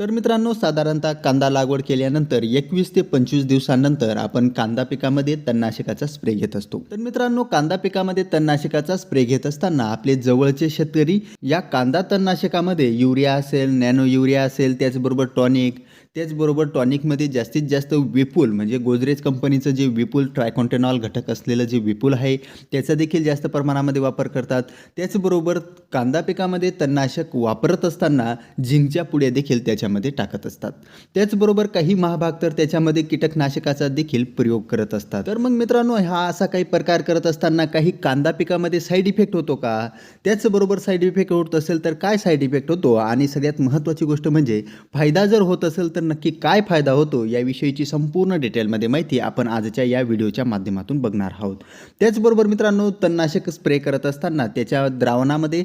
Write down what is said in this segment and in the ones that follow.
तर मित्रांनो साधारणतः कांदा लागवड केल्यानंतर एकवीस ते पंचवीस दिवसांनंतर आपण कांदा पिकामध्ये तणनाशकाचा स्प्रे घेत असतो. तर मित्रांनो कांदा पिकामध्ये तणनाशकाचा स्प्रे घेत असताना आपले जवळचे शेतकरी या कांदा तणनाशकामध्ये युरिया असेल नॅनो युरिया असेल त्याचबरोबर टॉनिक त्याचबरोबर टॉनिकमध्ये जास्तीत जास्त विपुल म्हणजे गोदरेज कंपनीचं जे विपुल ट्रायकॉन्टेनॉल घटक असलेलं जे विपुल आहे त्याचा देखील जास्त प्रमाणामध्ये वापर करतात. त्याचबरोबर कांदा पिकामध्ये तणनाशक वापरत असताना झिंकच्या पुड्या देखील त्याच्यामध्ये टाकत असतात. त्याचबरोबर काही महाभाग तर त्याच्यामध्ये कीटकनाशकाचा देखील प्रयोग करत असतात. तर मग मित्रांनो हा असा काही प्रकार करत असताना काही कांदा पिकामध्ये साईड इफेक्ट होतो का? त्याचबरोबर साईड इफेक्ट होत असेल तर काय साईड इफेक्ट होतो? आणि सगळ्यात महत्त्वाची गोष्ट म्हणजे फायदा जर होत असेल तर नक्की काय फायदा होतो? याविषयीची संपूर्ण डिटेलमध्ये माहिती आपण आजच्या या व्हिडिओच्या माध्यमातून बघणार आहोत. त्याचबरोबर मित्रांनो तणनाशक स्प्रे करत असताना त्याच्या द्रावणामध्ये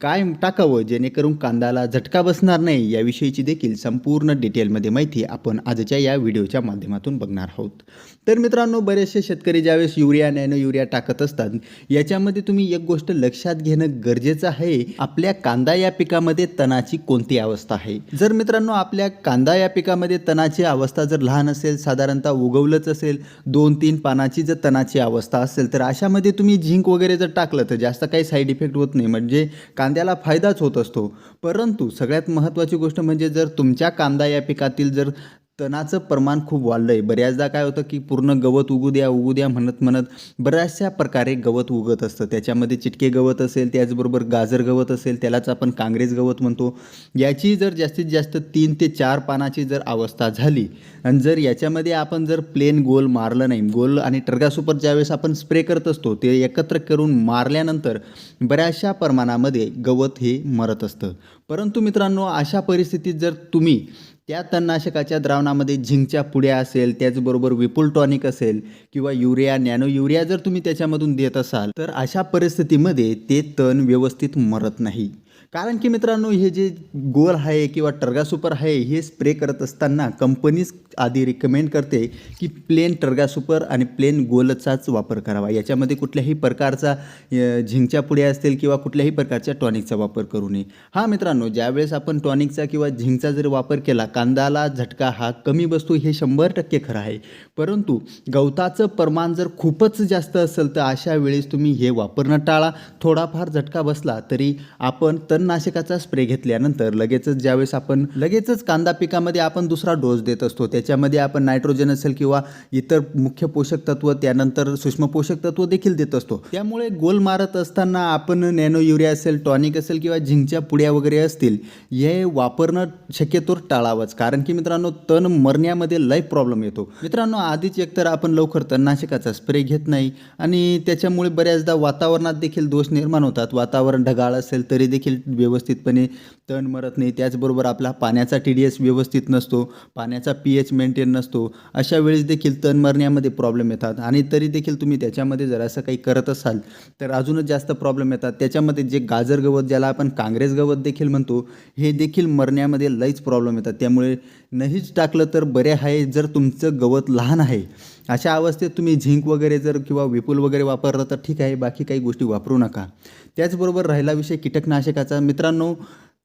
काय टाकावं जेणेकरून कांद्याला झटका बसणार नाही याविषयीची देखील संपूर्ण डिटेलमध्ये माहिती आपण आजच्या या व्हिडिओच्या माध्यमातून बघणार आहोत. तर मित्रांनो बरेचसे शेतकरी ज्यावेळेस युरिया नॅनो युरिया टाकत असतात याच्यामध्ये तुम्ही एक गोष्ट लक्षात घेणं गरजेचं आहे आपल्या कांदा या पिकामध्ये तणाची कोणती अवस्था आहे? जर मित्रांनो आपल्या कांदा या पिकामध्ये तणाची अवस्था जर लहान असेल साधारणतः उगवलंच असेल दोन तीन पानाची जर तणाची अवस्था असेल तर अशामध्ये तुम्ही झिंक वगैरे जर टाकलं तर जास्त काही साईड इफेक्ट होत नाही. म्हणजे कांद्याला फायदाच होत असतो. परंतु सगळ्यात महत्त्वाची गोष्ट म्हणजे जर तुमच्या कांदा या पिकातील जर तणाचं प्रमाण खूप वाढलं आहे बऱ्याचदा काय होतं की पूर्ण गवत उगू द्या उगू द्या म्हणत म्हणत बऱ्याचशा प्रकारे गवत उगत असतं. त्याच्यामध्ये चिटके गवत असेल त्याचबरोबर गाजर गवत असेल त्यालाच आपण काँग्रेस गवत म्हणतो. याची जर जास्तीत जास्त तीन ते चार पानाची जर अवस्था झाली आणि जर याच्यामध्ये आपण जर प्लेन गोल मारलं नाही गोल आणि टर्गासुपर ज्यावेळेस आपण स्प्रे करत असतो ते एकत्र करून मारल्यानंतर बऱ्याचशा प्रमाणामध्ये गवत हे मरत असतं. परंतु मित्रांनो अशा परिस्थितीत जर तुम्ही त्या तणनाशकाच्या द्रावणामध्ये झिंकच्या पुड्या असेल त्याचबरोबर विपुल टॉनिक असेल किंवा युरिया नॅनो युरिया जर तुम्ही त्याच्यामधून देत असाल तर अशा परिस्थितीमध्ये ते तण व्यवस्थित मरत नाही. कारण की मित्रांनो हे जे गोल आहे किंवा टर्गा सुपर आहे हे स्प्रे करत असताना कंपनीज आधी रिकमेंड करते की प्लेन टर्गा सुपर आणि प्लेन गोलचाच वापर करावा. याच्यामध्ये कुठल्याही प्रकारचा झिंकच्या पुड्या असतील किंवा कुठल्याही प्रकारच्या टॉनिकचा वापर करू नये. हा मित्रांनो ज्यावेळेस आपण टॉनिकचा किंवा झिंकचा जर वापर केला कांदाला झटका हा कमी बसतो हे शंभर टक्के खरं आहे. परंतु गवताचं प्रमाण जर खूपच जास्त असेल तर अशा वेळेस तुम्ही हे वापरणं टाळा. थोडाफार झटका बसला तरी आपण तणनाशकाचा स्प्रे घेतल्यानंतर लगेचच ज्यावेळेस आपण लगेचच कांदा पिकामध्ये आपण दुसरा डोस देत असतो त्याच्यामध्ये आपण नायट्रोजन असेल किंवा इतर मुख्य पोषक तत्व त्यानंतर सूक्ष्म पोषक तत्व देखील देत असतो. त्यामुळे गोल मारत असताना आपण नॅनो युरिया असेल टॉनिक असेल किंवा झिंकच्या पुड्या वगैरे असतील हे वापरणं शक्यतो टाळावंच. कारण की मित्रांनो तण मरण्यामध्ये लय प्रॉब्लेम येतो. मित्रांनो आधीच एकतर आपण लवकर तणनाशकाचा स्प्रे घेत नाही आणि त्याच्यामुळे बऱ्याचदा वातावरणात देखील दोष निर्माण होतात. वातावरण ढगाळ असेल तरी देखील व्यवस्थितपणे तण मरत नाही. त्याचबरोबर आपला पाण्याचा टी डी एस व्यवस्थित नसतो. पाण्याचा पी एच मेंटेन नसतो. अशा वेळेस देखील तण मरण्यामध्ये प्रॉब्लेम येतात. आणि तरी देखील तुम्ही त्याच्यामध्ये जर असं काही करत असाल तर अजूनच जास्त प्रॉब्लेम येतात. त्याच्यामध्ये जे गाजर गवत ज्याला आपण काँग्रेस गवत देखील म्हणतो हे देखील मरण्यामध्ये लईच प्रॉब्लेम येतात. त्यामुळे नाहीच टाकलं तर बरे आहे जर तुमचं गवत लहान आहे. अशा अवस्थेत तुम्ही झिंक वगैरे जर किंवा विपुल वगैरे वापरलं तर ठीक आहे बाकी काही गोष्टी वापरू नका. त्याचबरोबर राहिला विषय कीटकनाशकाचा. मित्रांनो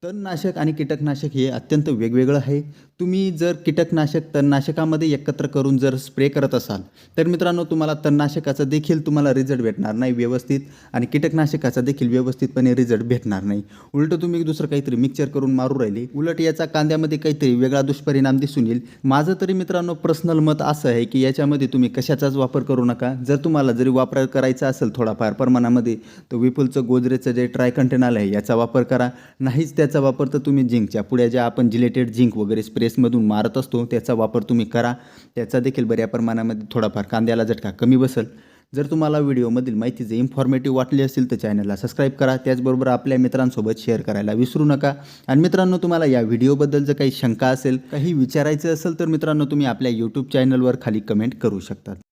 तणनाशक आणि कीटकनाशक हे अत्यंत वेगवेगळं आहे. तुम्ही जर कीटकनाशक तणनाशकामध्ये एकत्र करून जर स्प्रे करत असाल तर मित्रांनो तुम्हाला तणनाशकाचा देखील तुम्हाला रिझल्ट भेटणार नाही व्यवस्थित आणि कीटकनाशकाचा देखील व्यवस्थितपणे रिझल्ट भेटणार नाही. उलट तुम्ही दुसरं काहीतरी मिक्सर करून मारू राहिले. उलट याचा कांद्यामध्ये काहीतरी वेगळा दुष्परिणाम दिसून येईल. माझं तरी मित्रांनो पर्सनल मत असं आहे की याच्यामध्ये तुम्ही कशाचाच वापर करू नका. जर तुम्हाला जरी वापर करायचा असेल थोडाफार प्रमाणामध्ये तर विपुलचं गोदरेजचं जे ट्राय कंटेनल आहे याचा वापर करा. नाहीच त्याचा वापर तर तुम्ही झिंकच्या पुढ्या ज्या आपण जिलेटेड झिंक वगैरे स्प्रेसमधून मारत असतो त्याचा वापर तुम्ही करा. त्याचा देखील बऱ्या प्रमाणामध्ये थोडाफार कांद्याला झटका कमी बसेल. जर तुम्हाला व्हिडिओमधील माहिती जर इन्फॉर्मेटिव्ह वाटली असेल तर चॅनलला सबस्क्राईब करा. त्याचबरोबर आपल्या मित्रांसोबत शेअर करायला विसरू नका. आणि मित्रांनो तुम्हाला या व्हिडिओबद्दल जर काही शंका असेल काही विचारायचं असेल तर मित्रांनो तुम्ही आपल्या यूट्यूब चॅनलवर खाली कमेंट करू शकतात.